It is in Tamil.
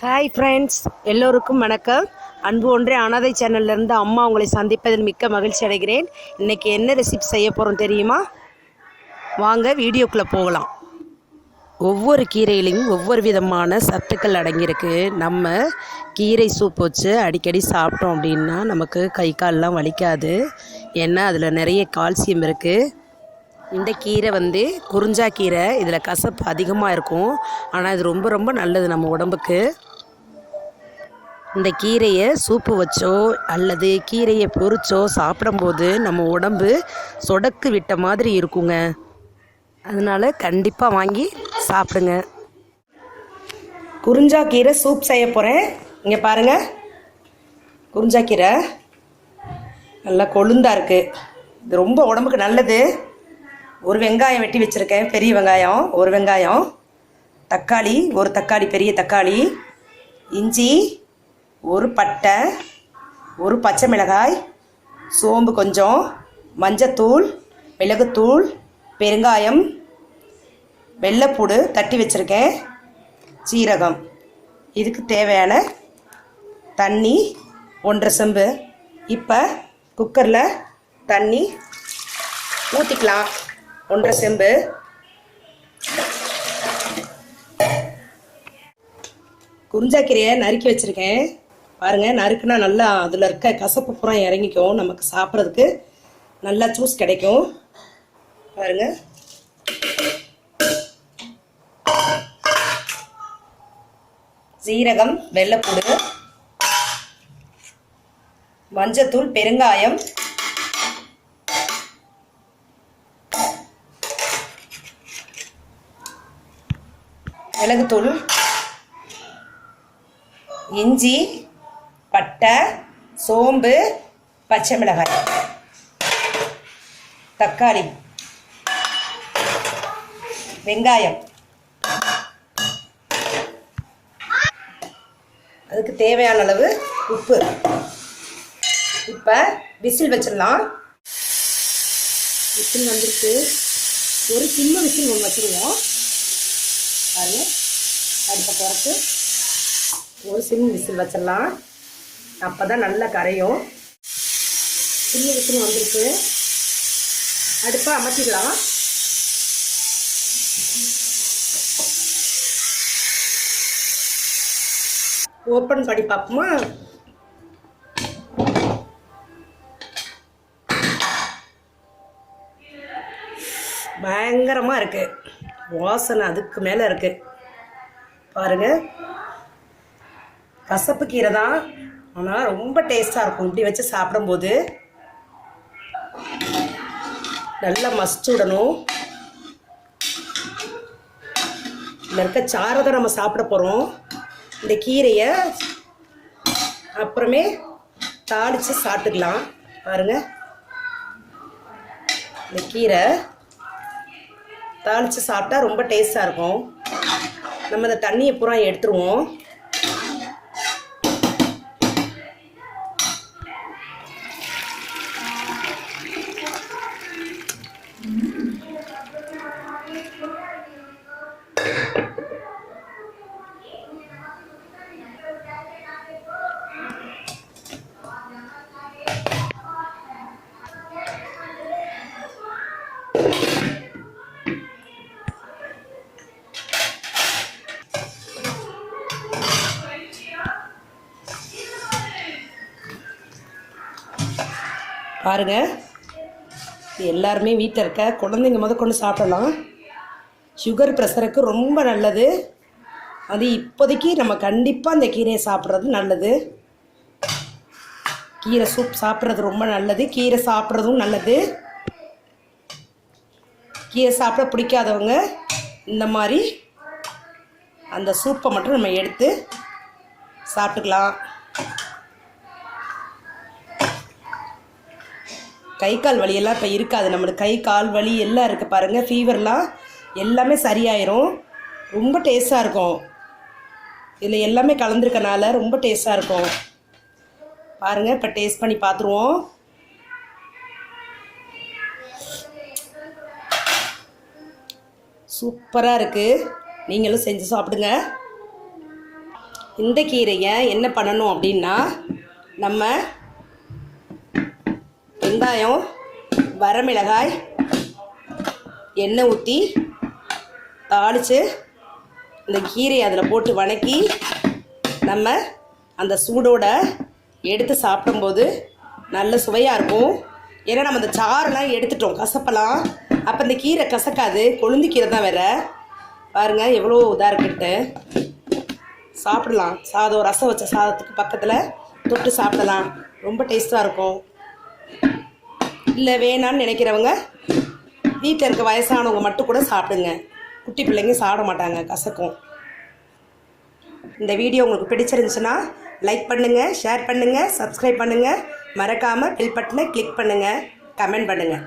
ஹாய் ஃப்ரெண்ட்ஸ் எல்லோருக்கும் வணக்கம். அன்பு ஒன்றே அனாதை சேனல்லேருந்து அம்மா உங்களை சந்திப்பதில் மிக்க மகிழ்ச்சி அடைகிறேன். இன்றைக்கி என்ன ரெசிபி செய்ய போகிறோம் தெரியுமா? வாங்க வீடியோக்குள்ளே போகலாம். ஒவ்வொரு கீரையிலையும் ஒவ்வொரு விதமான சத்துக்கள் அடங்கியிருக்கு. நம்ம கீரை சூப் வச்சு அடிக்கடி சாப்பிட்டோம் அப்படின்னா நமக்கு கை கால்லாம் வலிக்காது. ஏன்னா அதில் நிறைய கால்சியம் இருக்குது இந்த கீரை வந்து குறிஞ்சா கீரை இதில் கசப்பு அதிகமாக இருக்கும். ஆனால் இது ரொம்ப ரொம்ப நல்லது நம்ம உடம்புக்கு. இந்த கீரையை சூப்பு வச்சோ அல்லது கீரையை பொறிச்சோ சாப்பிடும்போது நம்ம உடம்பு சொடக்கு விட்ட மாதிரி இருக்குங்க. அதனால் கண்டிப்பாக வாங்கி சாப்பிடுங்க. குறிஞ்சா கீரை சூப் செய்ய போகிறேன் இங்கே பாருங்கள் குறிஞ்சா கீரை. நல்லா கொழுந்தாக இருக்குது இது ரொம்ப உடம்புக்கு நல்லது. ஒரு வெங்காயம் வெட்டி வச்சுருக்கேன். பெரிய வெங்காயம் ஒரு வெங்காயம். தக்காளி ஒரு தக்காளி பெரிய தக்காளி. இஞ்சி ஒரு பட்டை ஒரு பச்சை மிளகாய் சோம்பு கொஞ்சம் மஞ்சத்தூள் மிளகுத்தூள் பெருங்காயம் வெள்ளைப்பூடு தட்டி வச்சுருக்கேன் சீரகம். இதுக்கு தேவையான தண்ணி ஒன்றரை செம்பு. இப்போ குக்கரில் தண்ணி ஊற்றிக்கலாம் ஒன்றரை செம்பு. குறிஞ்சாக்கீரையை நறுக்கி வச்சுருக்கேன். பாருங்கள் நறுக்குனா நல்லா அதில் இருக்க கசப்பு பூரா இறங்கிக்கும் நமக்கு சாப்பிட்றதுக்கு. நல்லா ஜூஸ் கிடைக்கும். பாருங்கள் சீரகம் வெள்ளைப்பூடு மஞ்சத்தூள் பெருங்காயம். மிளகுத்தூள். இஞ்சி. பட்டை சோம்பு பச்சை மிளகாய். தக்காளி. வெங்காயம். அதுக்கு தேவையான அளவு உப்பு. இப்போ விசில் வச்சிடலாம். விசில் வந்துருக்கு ஒரு சின்ன விசில் ஒன்று வச்சுருவோம். அது அடுப்பை குறைச்சி ஒரு சின்ன விசில் வச்சிடலாம். அப்போ தான் நல்லா கரையும். சின்ன விசில் வந்திருக்கு. அடுப்பை அமைச்சிக்கலாம் ஓப்பன் பண்ணி பார்ப்போமா? பயங்கரமாக இருக்குது வாசனை அதுக்கு மேலே இருக்குது பாருங்கள் கசப்பு கீரை தான். அதனால் ரொம்ப டேஸ்ட்டாக இருக்கும். இப்படி வச்சு சாப்பிடும்போது நல்லா மசிச்சு விடணும் இதில் இருக்க சாரதை நம்ம சாப்பிட போகிறோம் இந்த கீரையை அப்புறமே தாளித்து சாப்பிட்டுக்கலாம். பாருங்கள் இந்த கீரை தாளித்து சாப்பிட்டா ரொம்ப டேஸ்ட்டாக இருக்கும். நம்ம இந்த தண்ணியை பூரா எடுத்துருவோம். பாருங்க. எல்லாருமே வீட்டில் இருக்க. குழந்தைங்க முத கொண்டு சாப்பிடலாம். சுகர் ப்ரெஷருக்கு ரொம்ப நல்லது. அது இப்போதைக்கு நம்ம கண்டிப்பாக அந்த கீரையை சாப்பிட்றது நல்லது. கீரை சூப் சாப்பிட்றது ரொம்ப நல்லது. கீரை சாப்பிட்றதும் நல்லது. கீரை சாப்பிட பிடிக்காதவங்க இந்த மாதிரி அந்த சூப்பை மட்டும் நம்ம எடுத்து சாப்பிட்டுக்கலாம். கை கால் வலியெல்லாம் இப்போ இருக்காது. நம்மளுக்கு கை கால் வலி எல்லாம் இருக்குது பாருங்கள் ஃபீவர்லாம் எல்லாமே சரியாயிரும். ரொம்ப டேஸ்ட்டாக இருக்கும். இதில் எல்லாமே கலந்துருக்கனால ரொம்ப டேஸ்ட்டாக இருக்கும். பாருங்கள் இப்போ டேஸ்ட் பண்ணி பார்த்துருவோம் சூப்பராக இருக்குது நீங்களும் செஞ்சு சாப்பிடுங்க. இந்த கீரையை என்ன பண்ணணும் அப்படின்னா நம்ம வெங்காயம் வரமிளகாய் எண்ணெய் ஊற்றி தாளித்து இந்த கீரையை அதில் போட்டு வணக்கி நம்ம அந்த சூடோட எடுத்து சாப்பிடும்போது நல்ல சுவையாக இருக்கும். ஏன்னா நம்ம அந்த சாறுலாம் எடுத்துட்டோம் கசப்பெல்லாம். அப்போ இந்த கீரை கசக்காது கொழுந்து கீரை தான் வேற. பாருங்கள் எவ்வளோ இதாக இருக்குன்ட்டு சாப்பிடலாம். சாதம் ரசம் வச்ச சாதத்துக்கு பக்கத்தில் தொட்டு சாப்பிடலாம். ரொம்ப டேஸ்ட்டாக இருக்கும். இல்லை வேணான்னு நினைக்கிறவங்க வீட்டில் இருக்க வயசானவங்க மட்டும் கூட சாப்பிடுங்க. குட்டி பிள்ளைங்க சாப்பிட மாட்டாங்க கசக்கும். இந்த வீடியோ உங்களுக்கு பிடிச்சிருந்துச்சுன்னா லைக் பண்ணுங்கள் ஷேர் பண்ணுங்கள் சப்ஸ்கிரைப் பண்ணுங்கள் மறக்காமல் பில் பட்டனை கிளிக் பண்ணுங்கள் கமெண்ட் பண்ணுங்கள்